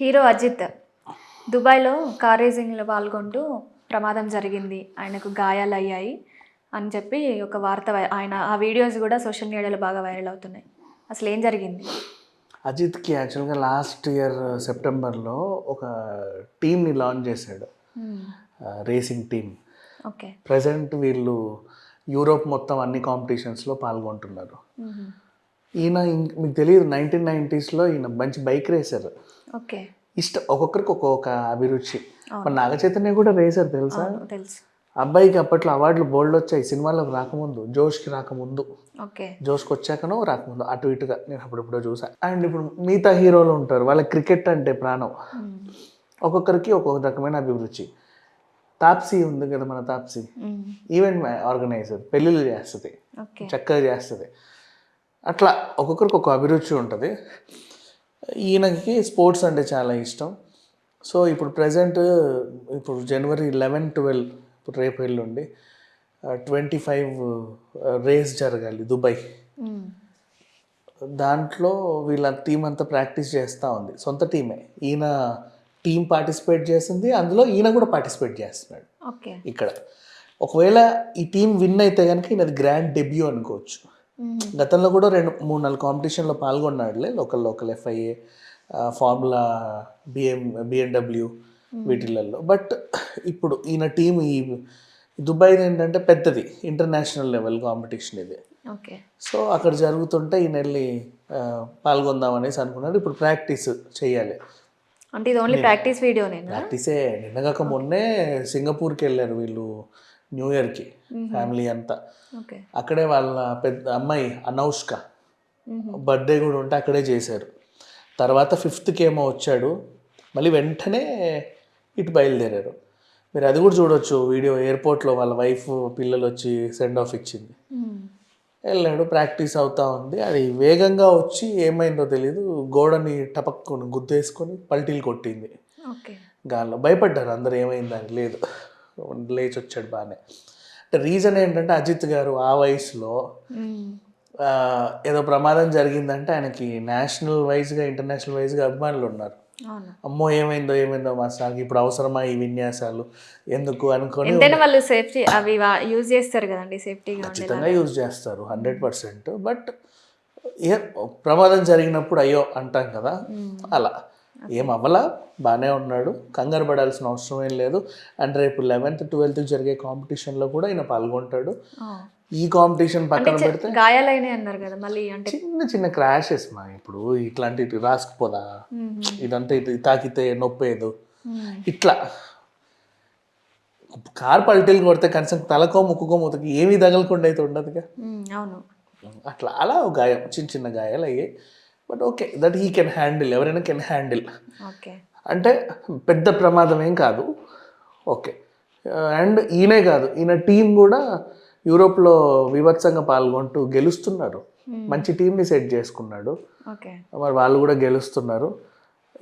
Hero Ajit దుబాయ్లో car రేసింగ్లో పాల్గొంటూ ప్రమాదం జరిగింది. ఆయనకు గాయాలు అయ్యాయి అని చెప్పి ఒక వార్త ఆయన ఆ వీడియోస్ కూడా సోషల్ మీడియాలో బాగా వైరల్ అవుతున్నాయి. అసలు ఏం జరిగింది? అజిత్కి యాక్చువల్గా లాస్ట్ ఇయర్ సెప్టెంబర్లో ఒక టీమ్ని లాంచ్ చేశాడు. Racing team. ఓకే. ప్రజెంట్ వీళ్ళు యూరోప్ మొత్తం అన్ని కాంపిటీషన్స్లో పాల్గొంటున్నారు. ఈయన మీకు తెలియదు నైన్టీన్ నైంటీస్లో ఈయన మంచి బైక్ రేసర్. ఓకే. ఇష్టం ఒక్కొక్కరికి ఒక్కొక్క అభిరుచి. మన నాగ చైతన్య కూడా రేసర్ తెలుసా? తెలుసు. అబ్బాయికి అప్పట్లో అవార్డులు బోల్డ్ వచ్చాయి సినిమాలోకి రాకముందు జోష్కి రాకముందు. ఓకే. జోష్కి వచ్చాకనో రాకముందు అటు ఇటుగా నేను అప్పుడెప్పుడో చూసా. అండ్ ఇప్పుడు మిగతా హీరోలు ఉంటారు వాళ్ళ క్రికెట్ అంటే ప్రాణం. ఒక్కొక్కరికి ఒక్కొక్క రకమైన అభిరుచి. తాప్సీ ఉంది కదా మన తాప్సీ. ఈవెంట్ ఆర్గనైజర్ పెళ్ళిళ్ళు చేస్తుంది చక్కగా చేస్తుంది. అట్లా ఒక్కొక్కరికి ఒక అభిరుచి ఉంటుంది. ఈయనకి స్పోర్ట్స్ అంటే చాలా ఇష్టం. సో ఇప్పుడు ప్రజెంట్ ఇప్పుడు జనవరి లెవెన్ ట్వెల్వ్ ఇప్పుడు రేపు ఎల్లుండి ట్వంటీ ఫైవ్ రేస్ జరగాలి దుబాయ్. దాంట్లో వీళ్ళ టీం అంతా ప్రాక్టీస్ చేస్తూ ఉంది. సొంత టీమే ఈయన టీం పార్టిసిపేట్ చేస్తుంది అందులో ఈయన కూడా పార్టిసిపేట్ చేస్తున్నాడు. ఓకే. ఇక్కడ. ఒకవేళ ఈ టీం విన్ అయితే కనుక ఈయనది గ్రాండ్ డెబ్యూ అనుకోవచ్చు. గతంలో కూడా రెండు మూడు నాలుగు కాంపిటీషన్లో పాల్గొన్నాడులే local local FIA formula BM BMW వీటిలలో but ఇప్పుడు ఈయన టీం ఈ దుబాయ్ ఏంటంటే పెద్దది ఇంటర్నేషనల్ లెవెల్ కాంపిటీషన్ ఇది. ఓకే. సో అక్కడ జరుగుతుంటే ఈయన వెళ్ళి పాల్గొందాం అనేసి అనుకున్నాడు ఇప్పుడు ప్రాక్టీస్ చేయాలి. అంటే ఇది ఓన్లీ ప్రాక్టీస్ వీడియోనేనా? ప్రాక్టీసే. నిన్నగాక మొన్నే సింగపూర్కి వెళ్ళారు వీళ్ళు న్యూ ఇయర్కి ఫ్యామిలీ అంతా. అక్కడే వాళ్ళ పెద్ద అమ్మాయి అనౌష్క బర్త్డే కూడా ఉంటే అక్కడే చేశారు. తర్వాత ఫిఫ్త్కి ఏమో వచ్చాడు. మళ్ళీ వెంటనే ఇటు బయలుదేరారు. మీరు అది కూడా చూడొచ్చు వీడియో ఎయిర్పోర్ట్లో వాళ్ళ వైఫ్ పిల్లలు వచ్చి సెండ్ ఆఫ్ ఇచ్చింది. వెళ్ళాడు ప్రాక్టీస్ అవుతా ఉంది. అది వేగంగా వచ్చి ఏమైందో తెలియదు గోడని టపక్కుని గుద్దేసుకొని పల్టీలు కొట్టింది. గాల్లో భయపడ్డారు అందరు ఏమైందని లేదు. లేచి వచ్చాడు బాగానే. అంటే రీజన్ ఏంటంటే అజిత్ గారు ఆ వయసులో ఏదో ప్రమాదం జరిగిందంటే ఆయనకి నేషనల్ వైజ్గా ఇంటర్నేషనల్ వైజ్గా అభిమానులు ఉన్నారు. అమ్మో ఏమైందో ఏమైందో మా సార్కి ఇప్పుడు అవసరమా ఈ విన్యాసాలు? ఎందుకు అనుకొని వాళ్ళు సేఫ్టీ అవి యూజ్ చేస్తారు కదండి సేఫ్టీగా ఖచ్చితంగా యూజ్ చేస్తారు హండ్రెడ్ పర్సెంట్ బట్ ఏ ప్రమాదం జరిగినప్పుడు అయ్యో అంటాం కదా. అలా. ఏం అవ్వలా బాగానే ఉన్నాడు. కంగారు పడాల్సిన అవసరం ఏం లేదు. అండ్ రేపు లెవెన్త్ ట్వెల్త్ జరిగే కాంపిటీషన్లో కూడా ఈయన పాల్గొంటాడు. ఈ కాంపిటీషన్ పక్కన పెడితే గాయాలైనాయి అన్నారు కదా మళ్ళీ అంటే చిన్న చిన్న క్రాషెస్ మా. ఇప్పుడు ఇట్లాంటి ఇటు రాసుకుపోదా ఇదంతా ఇటు తాకితే నొప్పేదు ఇట్లా. కార్ పల్టీలు కొడితే కనీసం తలకో ముక్కుకో మూతకి ఏమీ తగలకుండా అయితే ఉండదుగా. అవును. అట్లా అలా గాయం చిన్న చిన్న గాయాలు అయ్యాయి but okay that he can handle ఎవరైనా కెన్ హ్యాండిల్ ఓకే అంటే పెద్ద ప్రమాదం ఏం కాదు. ఓకే అండ్ ఈయనే కాదు ఈయన టీం కూడా యూరోప్లో వివత్సంగా పాల్గొంటూ గెలుస్తున్నారు. మంచి టీంని సెట్ చేసుకున్నాడు. ఓకే మరి వాళ్ళు కూడా గెలుస్తున్నారు.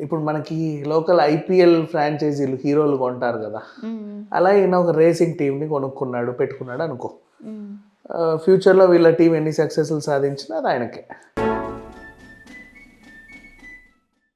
ఇప్పుడు మనకి లోకల్ ఐపీఎల్ ఫ్రాంచైజీలు హీరోలు కొంటారు కదా. మ్మ్, అలా ఈయన ఒక రేసింగ్ టీంని కొనుక్కున్నాడు పెట్టుకున్నాడు అనుకో. ఫ్యూచర్లో వీళ్ళ టీం ఎన్ని సక్సెస్లు సాధించినా అది ఆయనకే.